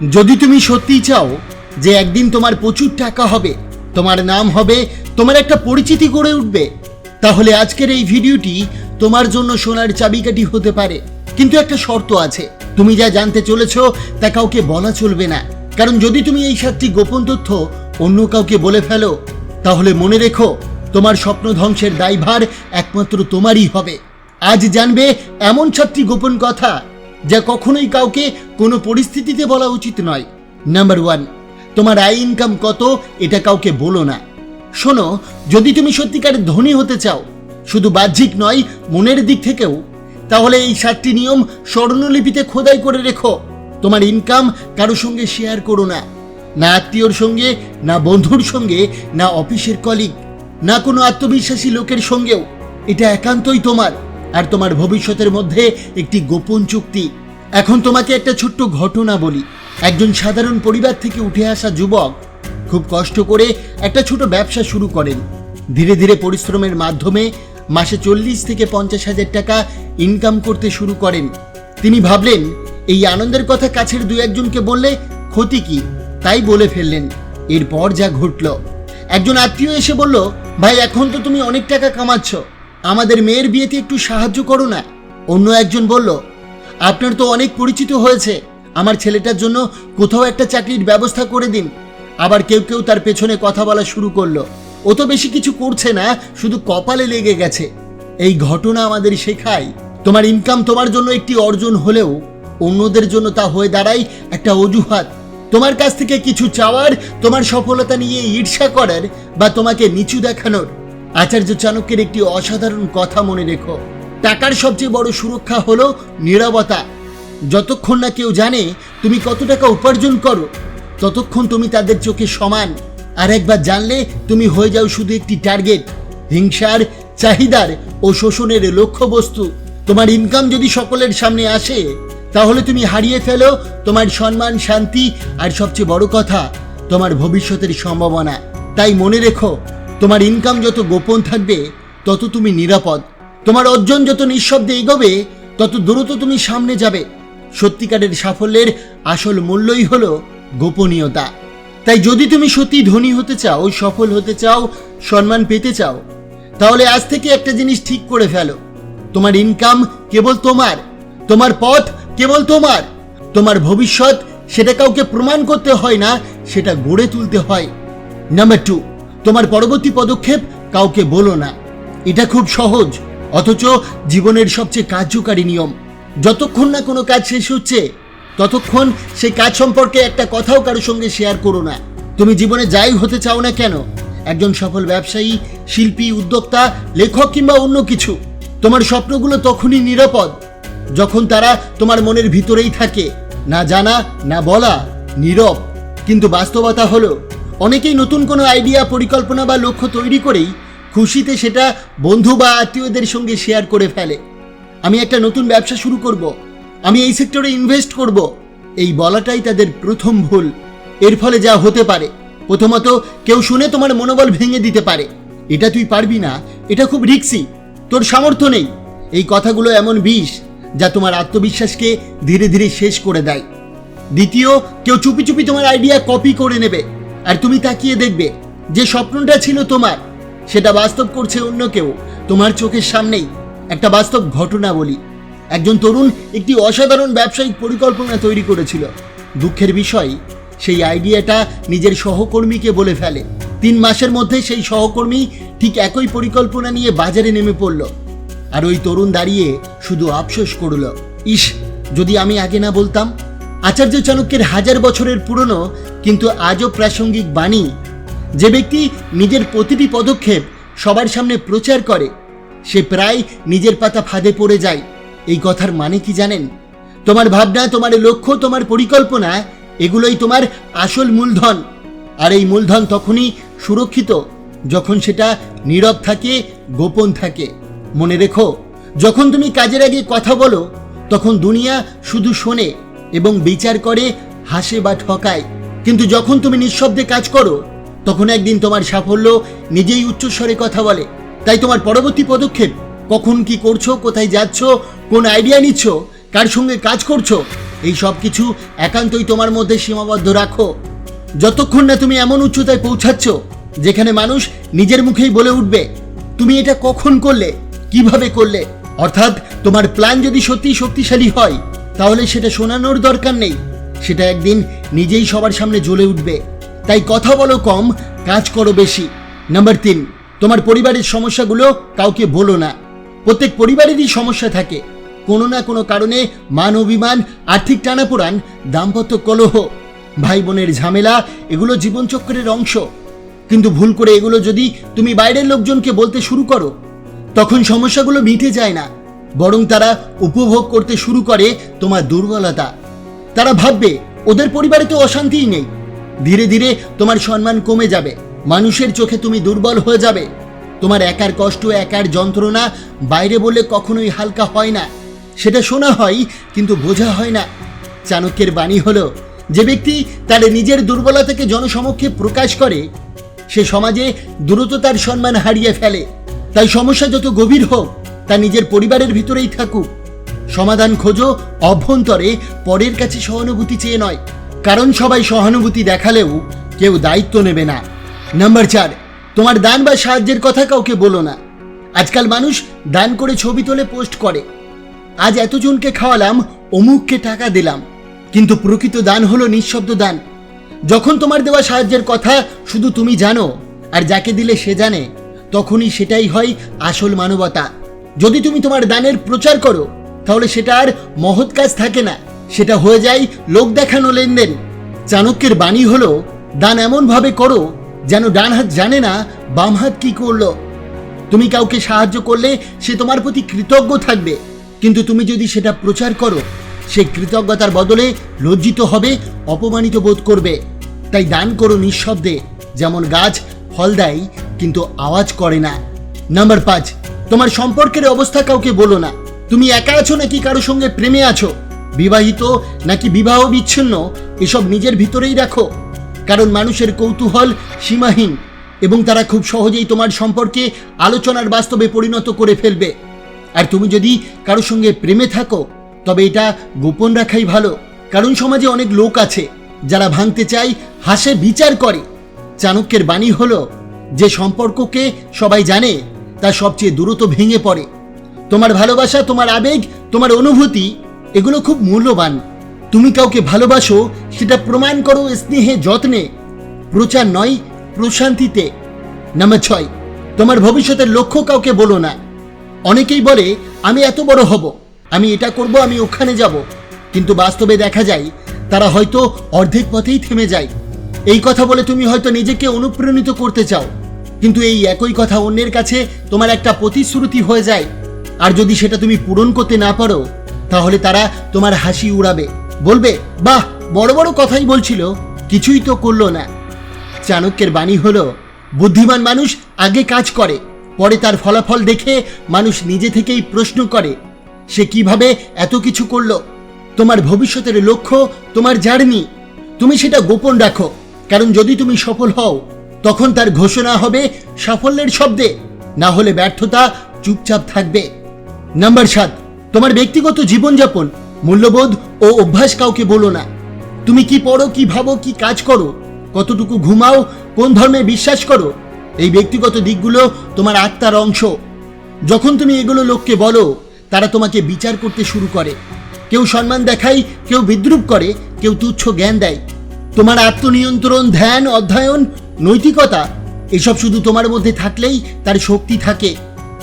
যদি তুমি সত্যিই চাও যে একদিন তোমার প্রচুর টাকা হবে, তোমার নাম হবে, তোমার একটা পরিচিতি গড়ে উঠবে, তাহলে আজকের এই ভিডিওটি তোমার জন্য সোনার চাবিকাঠি হতে পারে। কিন্তু একটা শর্ত আছে। তুমি যা জানতে চলেছ তা কাউকে বলা চলবে না। কারণ যদি তুমি এই সাতটি গোপন তথ্য অন্য কাউকে বলে ফেলো, তাহলে মনে রেখো তোমার স্বপ্ন ধ্বংসের দায়ভার একমাত্র তোমারই হবে। আজ জানবে এমন সাতটি গোপন কথা যা কখনোই কাউকে কোনো পরিস্থিতিতে বলা উচিত নয়। নাম্বার ওয়ান তোমার আয় ইনকাম কত এটা কাউকে বলো না। শোনো, যদি তুমি সত্যিকার ধনী হতে চাও, শুধু বাহ্যিক নয়, মনের দিক থেকেও, তাহলে এই সাতটি নিয়ম স্বর্ণলিপিতে খোদাই করে রেখো। তোমার ইনকাম কারও সঙ্গে শেয়ার করো না না আত্মীয়র সঙ্গে, না বন্ধুর সঙ্গে, না অফিসের কলিগ না কোনো আত্মবিশ্বাসী লোকের সঙ্গেও। এটা একান্তই তোমার। আর তোমার ভবিষ্যতের মধ্যে একটি গোপন চুক্তি। এখন তোমাকে একটা ছোট্ট ঘটনা বলি। একজন সাধারণ পরিবার থেকে উঠে আসা যুবক খুব কষ্ট করে একটা ছোট ব্যবসা শুরু করেন। ধীরে ধীরে পরিশ্রমের মাধ্যমে মাসে চল্লিশ থেকে পঞ্চাশ হাজার টাকা ইনকাম করতে শুরু করেন। তিনি ভাবলেন, এই আনন্দের কথা কাছের দু একজনকে বললে ক্ষতি কি? তাই বলে ফেললেন। এরপর যা ঘটল, একজন আত্মীয় এসে বলল, ভাই, এখন তো তুমি অনেক টাকা কামাচ্ছ। আমাদের মেয়ের বিয়েতে একটু সাহায্য করো না। অন্য একজন বলল, আপনার তো অনেক পরিচিত হয়েছে। আমার ছেলেটার জন্য কোথাও একটা চাকরির ব্যবস্থা করে দিন। আবার কেউ কেউ তার পেছনে কথা বলা শুরু করল, ও তো বেশি কিছু করছে না, শুধু কপালে লেগে গেছে। এই ঘটনা আমাদের শেখায়। তোমার ইনকাম তোমার জন্য একটি অর্জন হলেও অন্যদের জন্য তা হয়ে দাঁড়ায় একটা অজুহাত। তোমার কাছ থেকে কিছু চাওয়ার, তোমার সফলতা নিয়ে ঈর্ষা করার বা তোমাকে নিচু দেখানোর। আচার্য চাণক্যের একটি অসাধারণ কথা মনে রেখো। টাকার সবচেয়ে বড় সুরক্ষা হলো নীরবতা। যতক্ষণ না কেউ জানে তুমি কত টাকা উপার্জন করো, ততক্ষণ তুমি তাদের চোখে সমান। আর একবার জানলে তুমি হয়ে যাও শুধু একটি টার্গেট হিংসার চাহিদার ও শোষণের লক্ষ্যবস্তু। তোমার ইনকাম যদি সকলের সামনে আসে, তাহলে তুমি হারিয়ে ফেলো তোমার সম্মান, শান্তি আর সবচেয়ে বড় কথা, তোমার ভবিষ্যতের সম্ভাবনা। তাই মনে রেখো তোমার ইনকাম যত গোপন থাকবে, তত তুমি নিরাপদ। তোমার অর্জন যত নিঃশব্দে এগোবে, তত দ্রুত তুমি সামনে যাবে। সত্যিকারের সাফল্যের আসল মূল্যই হলো গোপনীয়তা। তাই যদি তুমি সত্যি ধনী হতে চাও, সফল হতে চাও, সম্মান পেতে চাও, তাহলে আজ থেকে একটা জিনিস ঠিক করে ফেলো। তোমার ইনকাম কেবল তোমার তোমার পথ কেবল তোমার। তোমার ভবিষ্যৎ সেটা কাউকে প্রমাণ করতে হয় না, সেটা গড়ে তুলতে হয়। নাম্বার টু তোমার পরবর্তী পদক্ষেপ কাউকে বলো না। এটা খুব সহজ, অথচ জীবনের সবচেয়ে কার্যকারী নিয়ম। যতক্ষণ না কোনো কাজ শেষ হচ্ছে, ততক্ষণ সেই কাজ সম্পর্কে একটা কথাও কারোর সঙ্গে শেয়ার করো না। তুমি জীবনে যাই হতে চাও না কেন? একজন সফল ব্যবসায়ী, শিল্পী, উদ্যোক্তা, লেখক কিংবা অন্য কিছু, তোমার স্বপ্নগুলো তখনই নিরাপদ, যখন তারা তোমার মনের ভিতরেই থাকে। না জানা, না বলা, নীরব। কিন্তু বাস্তবতা হলো অনেকেই নতুন কোনো আইডিয়া পরিকল্পনা বা লক্ষ্য তৈরি করেই খুশিতে সেটা বন্ধু বা আত্মীয়দের সঙ্গে শেয়ার করে ফেলে। আমি একটা নতুন ব্যবসা শুরু করব। আমি এই সেক্টরে ইনভেস্ট করব। এই বলাটাই তাদের প্রথম ভুল। এর ফলে যা হতে পারে, প্রথমত কেউ শুনে তোমার মনোবল ভেঙে দিতে পারে। এটা তুই পারবি না, এটা খুব রিক্সি তোর সামর্থ্য নেই। এই কথাগুলো এমন বিষ যা তোমার আত্মবিশ্বাসকে ধীরে ধীরে শেষ করে দেয়। দ্বিতীয়, কেউ চুপি চুপি তোমার আইডিয়া কপি করে নেবে। আর তুমি তাকিয়ে দেখবে যে স্বপ্নটা ছিল তোমার। সেটা বাস্তব করছে অন্য কেউ। তোমার চোখের সামনেই একটা বাস্তব ঘটনা বলি। একজন তরুণ একটি অসাধারণ ব্যবসায়িক পরিকল্পনা তৈরি করেছিল। দুঃখের বিষয়, সেই আইডিয়াটা নিজের সহকর্মীকে বলে ফেলে। তিন মাসের মধ্যে সেই সহকর্মী ঠিক একই পরিকল্পনা নিয়ে বাজারে নেমে পড়ল। আর ওই তরুণ দাঁড়িয়ে শুধু আফসোস করল, ইস, যদি আমি আগে না বলতাম? আচার্য চাণক্যের হাজার বছরের পুরনো কিন্তু আজও প্রাসঙ্গিক বাণী। যে ব্যক্তি নিজের প্রতিটি পদক্ষেপ সবার সামনে প্রচার করে, সে প্রায় নিজের পাতা ফাঁদে পড়ে যায়। এই কথার মানে কি জানেন? তোমার ভাবনা, তোমার লক্ষ্য, তোমার পরিকল্পনা, এগুলোই তোমার আসল মূলধন। আর এই মূলধন তখনই সুরক্ষিত যখন সেটা নীরব থাকে, গোপন থাকে। মনে রেখো, যখন তুমি কাজের আগে কথা বলো, তখন দুনিয়া শুধু শোনে এবং বিচার করে, হাসে বা ঠকায়। কিন্তু যখন তুমি নিঃশব্দে কাজ করো, তখন একদিন তোমার সাফল্য নিজেই উচ্চস্বরে কথা বলে। তাই তোমার পরবর্তী পদক্ষেপ, কখন কি করছ, কোথায় যাচ্ছ, কোন আইডিয়া নিচ্ছ, কার সঙ্গে কাজ করছ, এই সব কিছু একান্তই তোমার মধ্যে সীমাবদ্ধ রাখো। যতক্ষণ না তুমি এমন উচ্চতায় পৌঁছাচ্ছ, যেখানে মানুষ নিজের মুখেই বলে উঠবে, তুমি এটা কখন করলে, কীভাবে করলে? অর্থাৎ তোমার প্ল্যান যদি সত্যি শক্তিশালী হয়, তাহলে সেটা শোনানোর দরকার নেই। সেটা একদিন নিজেই সবার সামনে জ্বলে উঠবে। তাই কথা বলো কম, কাজ করো বেশি। নাম্বার তিন, তোমার পরিবারের সমস্যাগুলো কাউকে বলো না। প্রত্যেক পরিবারেরই সমস্যা থাকে। কোনো না কোনো কারণে মান অভিমান, আর্থিক টানাপোড়ান, দাম্পত্য কলহ ভাই বোনের ঝামেলা, এগুলো জীবনচক্রের অংশ। কিন্তু ভুল করে এগুলো যদি তুমি বাইরের লোকজনকে বলতে শুরু করো, তখন সমস্যাগুলো মিটে যায় না। বরং তারা উপভোগ করতে শুরু করে তোমার দুর্বলতা। তারা ভাববে, ওদের পরিবারে তো অশান্তিই নেই। ধীরে ধীরে তোমার সম্মান কমে যাবে। মানুষের চোখে তুমি দুর্বল হয়ে যাবে। তোমার একার কষ্ট, একার যন্ত্রণা বাইরে বলে কখনোই হালকা হয় না। সেটা শোনা হয়, কিন্তু বোঝা হয় না। চাণক্যের বাণী হলো, যে ব্যক্তি তার নিজের দুর্বলতাকে জনসমক্ষে প্রকাশ করে, সে সমাজে দ্রুত তার সম্মান হারিয়ে ফেলে। তাই সমস্যা যত গভীর হোক, তা নিজের পরিবারের ভিতরেই থাকুক। সমাধান খোঁজো, অভ্যন্তরে পরের কাছে সহানুভূতি চেয়ে নয়। কারণ সবাই সহানুভূতি দেখালেও কেউ দায়িত্ব নেবে না। নাম্বার চার, তোমার দান বা সাহায্যের কথা কাউকে বলো না। আজকাল মানুষ দান করে ছবি তোলে, পোস্ট করে। আজ এতজনকে খাওয়ালাম, অমুককে টাকা দিলাম। কিন্তু প্রকৃত দান হলো নিঃশব্দ দান। যখন তোমার দেওয়া সাহায্যের কথা শুধু তুমি জানো, আর যাকে দিলে সে জানে, তখনই সেটাই হয় আসল মানবতা। যদি তুমি তোমার দানের প্রচার করো তাহলে সেটা আর মহৎ কাজ থাকে না। সেটা হয়ে যায় লোক দেখানো লেনদেন। চাণক্যের বাণী হলো, দান এমনভাবে করো যেন ডান হাত জানে না, বাম হাত কি করল। তুমি কাউকে সাহায্য করলে সে তোমার প্রতি কৃতজ্ঞ থাকবে। কিন্তু তুমি যদি সেটা প্রচার করো, সে কৃতজ্ঞতার বদলে লজ্জিত হবে, অপমানিত বোধ করবে। তাই দান করো নিঃশব্দে, যেমন গাছ ফল দেয়, কিন্তু আওয়াজ করে না। নাম্বার পাঁচ, তোমার সম্পর্কের অবস্থা কাউকে বলো না। তুমি একা আছো নাকি কারও সঙ্গে প্রেমে আছো? বিবাহিত নাকি বিবাহ বিচ্ছিন্ন? এসব নিজের ভিতরেই রাখো। কারণ মানুষের কৌতূহল সীমাহীন এবং তারা খুব সহজেই তোমার সম্পর্কে আলোচনার বাস্তবে পরিণত করে ফেলবে। আর তুমি যদি কারও সঙ্গে প্রেমে থাকো, তবে এটা গোপন রাখাই ভালো। কারণ সমাজে অনেক লোক আছে, যারা ভাঙতে চায়, হাসে, বিচার করে। চাণক্যের বাণী হলো, যে সম্পর্ককে সবাই জানে, তা সবচেয়ে দ্রুত ভেঙে পড়ে। তোমার ভালোবাসা, তোমার আবেগ, তোমার অনুভূতি, এগুলো খুব মূল্যবান। তুমি কাউকে ভালোবাসো, সেটা প্রমাণ করো স্নেহে, যত্নে। প্রচার নয়, প্রশান্তিতে। নাম্বার ছয়, তোমার ভবিষ্যতের লক্ষ্য কাউকে বলো না। অনেকেই বলে, আমি এত বড় হব, আমি এটা করব, আমি ওখানে যাব। কিন্তু বাস্তবে দেখা যায়, তারা হয়তো অর্ধেক পথেই থেমে যায়। এই কথা বলে তুমি হয়তো নিজেকে অনুপ্রাণিত করতে চাও। কিন্তু এই একই কথা অন্যের কাছে তোমার একটা প্রতিশ্রুতি হয়ে যায়। আর যদি সেটা তুমি পূরণ করতে না পারো, তাহলে তারা তোমার হাসি উড়াবে। বলবে, বাহ, বড় বড় কথাই বলছিল, কিছুই তো করল না। চাণক্যের বাণী হলো, বুদ্ধিমান মানুষ আগে কাজ করে, পরে তার ফলাফল দেখে মানুষ নিজে থেকেই প্রশ্ন করে, সে কীভাবে এত কিছু করল? তোমার ভবিষ্যতের লক্ষ্য, তোমার জার্নি। তুমি সেটা গোপন রাখো, কারণ যদি তুমি সফল হও, তখন তার ঘোষণা হবে সাফল্যের শব্দে। না হলে ব্যর্থতা চুপচাপ থাকবে। নাম্বার সাত, তোমার ব্যক্তিগত জীবনযাপন, মূল্যবোধ ও অভ্যাস কাউকে বলো না। তুমি কি পড়ো, কি ভাবো, কি কাজ করো? কতটুকু ঘুমাও, কোন ধর্মে বিশ্বাস করো? এই ব্যক্তিগত দিকগুলো তোমার আত্মার অংশ। যখন তুমি এগুলো লোককে বলো, তারা তোমাকে বিচার করতে শুরু করে। কেউ সম্মান দেখায়, কেউ বিদ্রুপ করে, কেউ তুচ্ছ জ্ঞান দেয়। তোমার আত্মনিয়ন্ত্রণ, ধ্যান, অধ্যয়ন, নৈতিকতা, এসব শুধু তোমার মধ্যে থাকলেই তার শক্তি থাকে।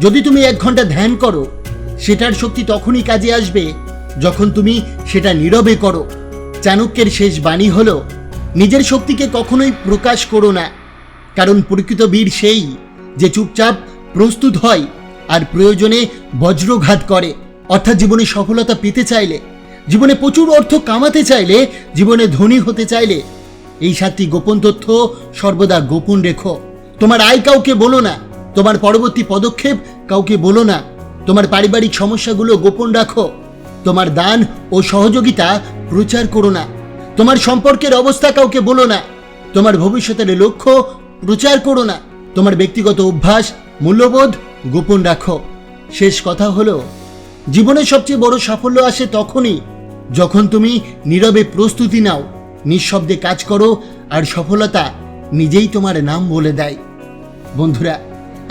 যদি তুমি এক ঘণ্টা ধ্যান করো সেটার শক্তি তখনই কাজে আসবে যখন তুমি সেটা নীরবে করো। চাণক্যের শেষ বাণী হলো, নিজের শক্তিকে কখনোই প্রকাশ করো না, কারণ প্রকৃত বীর সেই যে চুপচাপ প্রস্তুত হয় আর প্রয়োজনে বজ্রঘাত করে। অর্থাৎ জীবনে সফলতা পেতে চাইলে, জীবনে প্রচুর অর্থ কামাতে চাইলে, জীবনে ধনী হতে চাইলে, এই সাতটি গোপন তথ্য সর্বদা গোপন রেখো। তোমার আয় কাউকে বলো না, তোমার পরবর্তী পদক্ষেপ কাউকে বলো না। তোমার পারিবারিক সমস্যাগুলো গোপন রাখো। তোমার দান ও সহযোগিতা প্রচার করো না। তোমার সম্পর্কের অবস্থা কাউকে বলো না। তোমার ভবিষ্যতের লক্ষ্য প্রচার করো না। তোমার ব্যক্তিগত অভ্যাস, মূল্যবোধ গোপন রাখো। শেষ কথা হলো জীবনের সবচেয়ে বড় সাফল্য আসে তখনই যখন তুমি নীরবে প্রস্তুতি নাও, নিঃশব্দে কাজ করো আর সফলতা নিজেই তোমার নাম বলে দেয়। বন্ধুরা